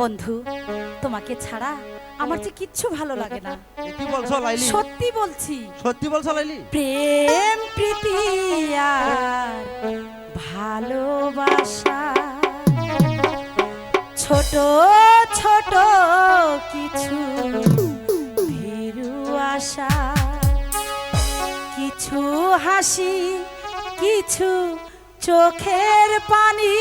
বন্ধু তোমাকে ছাড়া আমার যে কিচ্ছু ভালো লাগে না। কি বলছো লাইলি? সত্যি বলছি। সত্যি বলছো লাইলি? প্রেম প্রীতি আর ভালোবাসা। ছোট ছোট কিছু ভীরু আশা। কিছু হাসি কিছু চোখের পানি।